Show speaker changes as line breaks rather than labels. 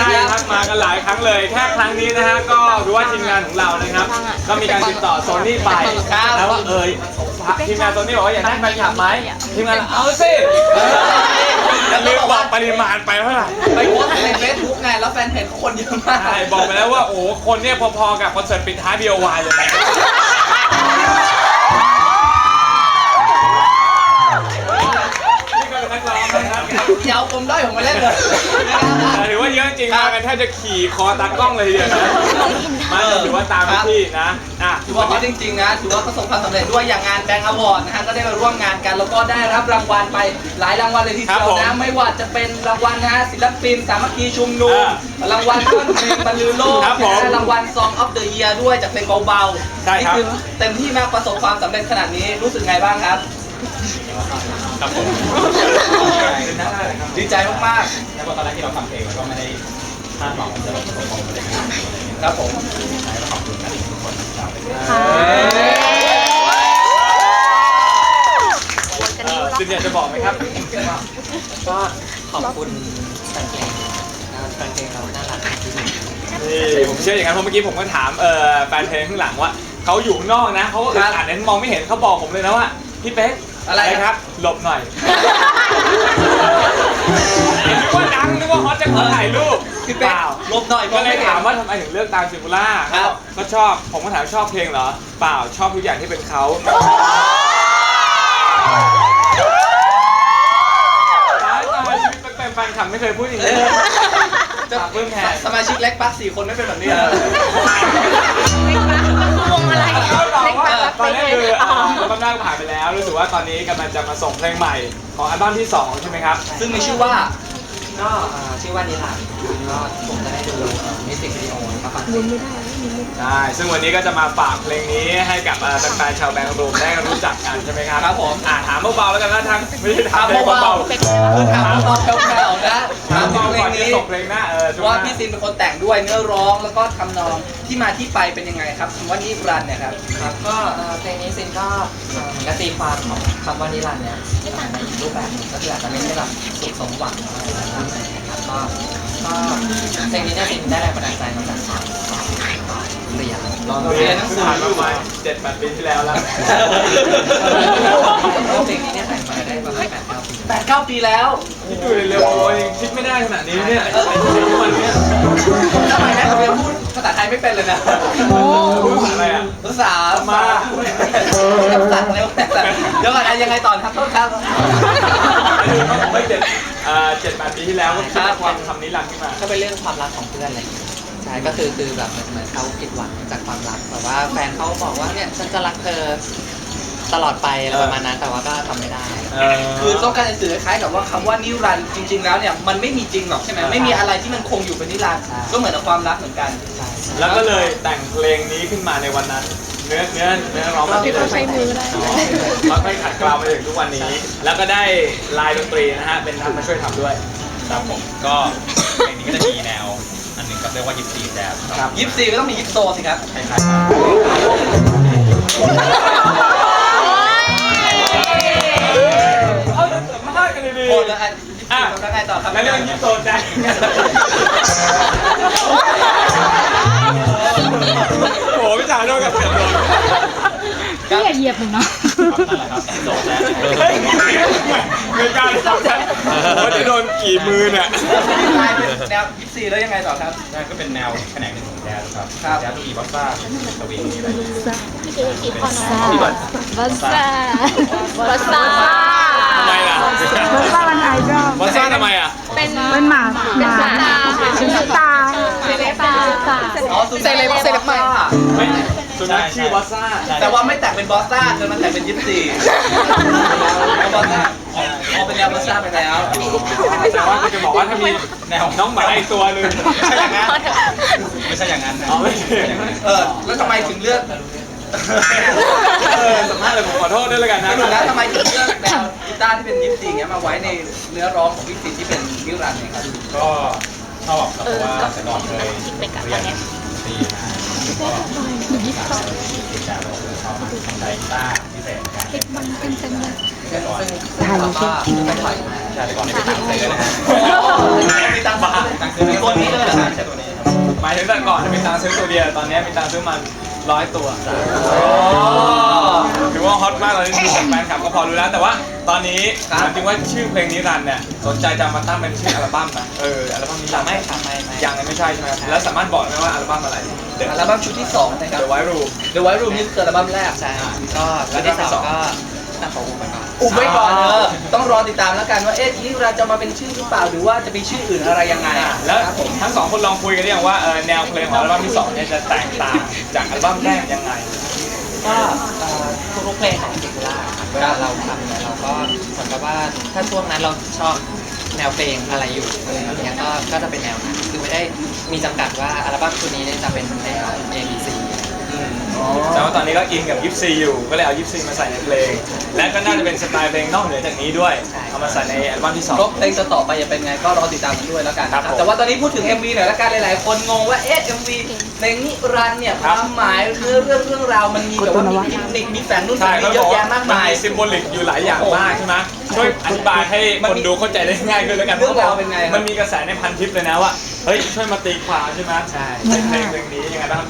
ช่ครับ
มา
กั
นห
ลา
ยครั้
งเลย แค่ครั้งนี้นะฮะก็รู้ว่าทีมงานของเรานะครับ ก็มีการติดต่อโซนี่ไปแล้วว่าเอยทีมงานโซนี่บอกว่าอยากได้แฟนคลับไหมทีมงานเอาสิอย่าลืมบอกปริมาณไปเท่าไหร่
ไปโพสในเฟซบุ๊กไงแล้วแฟนเพจคนเยอะมาก
ใช่บอกไปแล้วว่าโอ้คนเนี่ยพอๆกับคอนเสิร์ตปิดท้าย BOY เลยนะนี่
มด้อยผมมาเล่นเลยนะครับ
ถือว่าเยอะจริงมากันแทบจะขี่คอตากล้องเลยทีเดียวนะมาถือว่าตามที่นะอะ
ถือว่าฮอตจริงๆนะ ถือว่าประสบความสำเร็จด้วยอย่างงานแบงค์อวอร์ดนะฮะ ก็ได้มาร่วมงานกัน แล้วก็ได้รับรางวัลไปหลายรางวัลเลยทีเดียวนะ ไม่ว่าจะเป็นรางวัลนะฮะศิลปินสามัคคีชุมนุมรางวัลต้นเพลงบรรลือโลกนะฮะรางวัล Song of the Year ด้วยจากเพลงเบาๆนี่คือเต็มที่มากประสบความสำเร็จขนาดนี้ รู้สึกไงบ้างครับ
ครับผม
ดีใจมาก
แล้วก็ตอนแรกที่เราทำเพลงเราก็ไม่ได้คาดหวังว่าจะประสบความสำเร็จขนาดนี้
ๆครับผม
ขอบคุณนะทุกคนนะครับ
กัน
เอ่
นิ้ว
อ
แล้ว
ซินอยากจะบอกไหมครับ
ก็ขอบคุณแฟนเพลงนะครับแฟนเพลงเราน่ารักที่สุด
นี่ผมเชื่ออย่างนั้นเพราะเมื่อกี้ผมก็ถามเอ่อแฟนเพลงข้างหลังว่าเขาอยู่ข้างนอกนะเขาก็อึดอัดนั้นมองไม่เห็นเขาบอกผมเลยนะว่าพี่เป๊ก
อะไร
ครับ หลบหน่อยนึกว่าดังนึกว่าฮอตจะขอถ่ายรูป
พี่เป๊ก
เปล่า
ลบหน่อย
ก็เลยถามว่าทำไมถึงเลือกตามซิมูล่า
ครับ
ก็ชอบ ผมก็ถามชอบเพลงเหรอ เปล่าชอบทุกอย่างที่เป็นเขาตายตายชีวิตเป็นไปฟนคลับไม่เคยพูดอย่างนี้
จะ
เพิ่มแทน
สมาชิกเล็กปักสี่คนไม่เป็นแบบนี้นะ
วงอะไร
ก็บอก
เล็ ก
ว่า
แบบ
ตอนนี้คืออ่าอัลบั้มแรกผ่านไปแล้ว รู้สึกว่าตอนนี้กำลังจะมาส่งเพลงใหม่ของอัลบั้มที่ 2 ใช่ไหมครับ
ซึ่งมีชื่อว่า
ก็เอ่อ ชื่อว่านิรันดร์ก็ผมจะได้ดูมิวสิกวิดีโอแล้วก็ฟังเพลง
ใช่ซึ่งวันนี้ก็จะมาฝากเพลงนี้ให้กับเอ่อแฟนๆชาวแบงค์รูมได้รู้จักกันใช่ไหมครับ
ครับผม
อ่าถามเบาๆแล้วกันนะทางไม่ใช่ถาม
ถามเบาๆ
เบา
คือถามตอนแผ่วๆนะ
ๆถา
ถามม
เบา
เพล
ก่องนจะ
นี้
ส่งเพลงหน้าเออช่วงห
ว่า
น้า
พี่ซินเป็นคนแต่งด้วยเนื้อร้องแล้วก็ทำนองที่มาที่ไปเป็นยังไงครับคำว่านิรันดร์เนี่ยครับ
ครับก็เอ่อเพลงนี้ซินก็เอ่อก็ตีความของคำว่านิรันดร์เนี่ยอ่าในอีกรูปแบบหนึ่งก็คืออาจจะไม่ใช่แบบสุขสมหวังอะไรแบบนั้นนะครับ ก็ก็เพลงนี้เนี่ยซินได้แรงบันดาลใจมาจากความเรียน
ตอนเรียนหนังสือผ่านมาประมาณเจ็ดแปดปีที่แล้วแล้ว
เพลงนี้เนี่ยแต่งมาได้ประมาณแปดเก้าปี
แปดเก้าปีแล้ว
คิดดูเร็วๆโอ้ยยังคิดไม่ได้ขนาดนี้เนี่ยไอ้ทุกวันเนี้ย
ทำไมนะผมยังพูดภาษาไทยไม่เป็นเลยนะ
รู้สึกอะไรอะ
ภาษา
มา
สั่งเร็วเดี๋ยวก่อนนะยังไงต่อครับโทษครับ
ไม่เจ็ดเอ่อเจ็ดแปดปีที่แล้วก็คิดความคำนี้หลังขึ้นมา
ก็เป็นเรื่องความรักของเพื่อนอะไรอย่างเงี้ยใช่ก็คือคือแบบเหมือนเหมือนเขาผิดหวังจากความรักแบบว่าแฟนเขาบอกว่าเนี่ยฉันจะรักเธอตลอดไปอะไรประมาณนั้นแต่ว่าก็ทำไม่ได้
คือต้องการจะสื่อคล้ายๆกับว่าคำว่านิรันดร์จริง ๆ แล้วเนี่ยมันไม่มีจริงหรอกใช่ไหมไม่มีอะไรที่มันคงอยู่เป็นนิรันดร์ก็เหมือนกับความรักเหมือนกัน
ใช่
แล้วก็เลยแต่งเพลงนี้ขึ้นมาในวันนั้น เนื้อเนื้อเนื้อร้องมันใช้มือได้แล้วไม่ขัดเกลามาถึงทุกวันนี้ แล้วก็ได้ลายดนตรีนะฮะเป็นทำมาช่วยทำด้วย
ครับผมก็เพลงนี้ก็จะมีแนว อันหนึ่งก็เรียกว่ายิปซีแจ๊สครับ
ยิปซีก็ต้องมียิปโซสิครับ
คล้ายๆกัน
เอามาให้กันดี
โอนแล้วอะยิปซี
อะ
แล้วไงต่อครับ
แล้วเรื่องยิปโซนใจโอ้โหพี่จ๋าโดนกับเสียบเลย
พี่อย่าเหยียบหนูนะ
นั่นแหละครับโซแจ๊ส
เฮ้ยไม่กล้าทำกันว่าจะโดนกี่มือเนี่ย
กลายเป็นแนวยิปซีแล้วยังไงต่อครับ
นั่นก็เป็นแนวแขนงหนึ่งของแจ๊สครับ
ครับ
แจ๊สลูกอีบัสซ่าสวิงอะไรอย่างเงี้ย
บัสซ่าบัสซ่า
ทำไมล่ะ
มันว่ามันไอดอล
วัซ่าทำไมอะ
เป็น
เป็นหมาห
เป็น
มา
สตาร์ค่ะ
เป็นสตาร์
เซเลบตา
อ๋อเซเลบเซเลบใหม่
ไม่สุนัขชื่อวัซ่า
แต่ว่าไม่แต่งเป็นบอสซ่าจนมันแต่งเป็นยิปซีบอสซ่าอ๋อเป็นแนวบอสซ่าไปแล้ว
แต่ว่าจะบอกว่าถ้ามีแนวน้องหมาอีกตัวหนึง
ใช่อย่างนั้น
ไม่ใช่อย่างนั้นนะ
อ๋อไม่ใช่
เออแล้วทำไมถึงเลือก
เออสามารถเลยผมขอโทษด้วยแล้วกันนะ
สรุปแล้วทำไมถึงเลือกแนวกีตาร์ที่เป็นยิปซีเงี้ยมาไว้ในเนื้อร้องของพี่ซินที่เป็นนิรันดร์เนี่ยครับ
ก็ชอบครับเพราะว่าแต่ก่อนเคยเรียนดนตรีมาก็กีตาร์กีตาร์เราชอบมากใช้กีตาร์พิเศษกันแต่ก่อน
ซึ่งซึ่งเราก็ไม่ถอยมา
ใช่แต่ก่อนไม่ตังค์เลยนะฮะ
มีตังค์บ้าตังค์ซื้อมีตัวนี้เลยเหรอครับ
ใช่ตัวนี้ครับ
หมายถึงแต่ก่อนมีตังค์ซื้อตัวเดียวตอนนี้มีตังค์ซื้อมัน ร้อยตัวถือว่าฮอตมากตอนนี้แฟนคลับก็พอรู้แล้ว แต่ว่าตอนนี้ถามจริงว่าชื่อเพลงนี้รันเนี่ยสนใจจะมาตั้งเป็นชื่ออัลบั้มไหมเอออัลบั้มนี้รัน
ไม่ครับไม่ไม่
ยังไม่ใช่ใช่ไหมครับแล้วสามารถบอกได้ไหมว่าอัลบั้มอะไรเดี๋ยว
อัลบั้มชุดที่2นะครับ
เดี๋ยวไว้รู
The White Room นี่คืออัลบั้มแรก
ใช่ก็ชุดที่สองก็ ตั้งขออุบไปก่อน
อุบไว้ก่อนเออต้องรอติดตามแล้วกันว่าเอ๊ะนิรันดร์จะมาเป็นชื่อหรือเปล่าหรือว่าจะมีชื่ออื่นอะไรยังไง
แล้ว
ครับผม
ทั้งสองคนลองคุยกันหรือยังว่าเออแนวเพลงของอัลบั้มที่สองเนี่ยจะแตกต่างจากอัลบั้มแรกยังไง
ก็เอ่อทุกๆเพลงของซิงล่าเวลาเราทำเนี่ยเราก็เหมือนกับว่าถ้าช่วงนั้นเราชอบแนวเพลงอะไรอยู่อะไรอย่างเงี้ยก็ก็จะเป็นแนวนั้นคือไม่ได้มีจำกัดว่าอัลบั้มชุดนี้เนี่ยจะเป็นแนว A B C
แต่ว่าตอนนี้ก็อินกับยิปซีอยู่ ก็เลยเอายิปซีมาใส่ในเพลง และก็น่าจะเป็นสไตล์เพลงนอกเหนือจากนี้ด้วย เอามาใส่ในอัลบั้มที่สอง
ครบเพลงจะต่อไปจะเป็นไงก็รอติดตามกันด้วยแล้วกันนะค
ครั
รับบ
ผม
แต่ว่าตอนนี้พูดถึง MV หน่อยละกันหลายๆ คนงงว่าเอ๊ะ MV เพลงนิรันดร์เนี่ยค
ครับ
วามหมายเรื่องเรื่องเรื่องราวมันมีแบบว่ามีกิมมิคมีแฝงนู่นแฝ
ใช่
ง
เขา
นี่เย
บอ
อะ
กว่า
แยะมาก
มัน
มาย
มีซิมโบลิกอยู่หลายอย่างมากใช่ไหมช่วยอธิบายให้คนดูเข้าใจได้ง่ายขึ้นแล้วกัน
เรื่องราวเป็นไงครับ
มันมีกระแสในพันทิปเลยนะว่า เฮ้ยช่วยมาตีความใช่ไหม
ใช่
ในเพลงเพลงนี้ยังไงบ้างครับ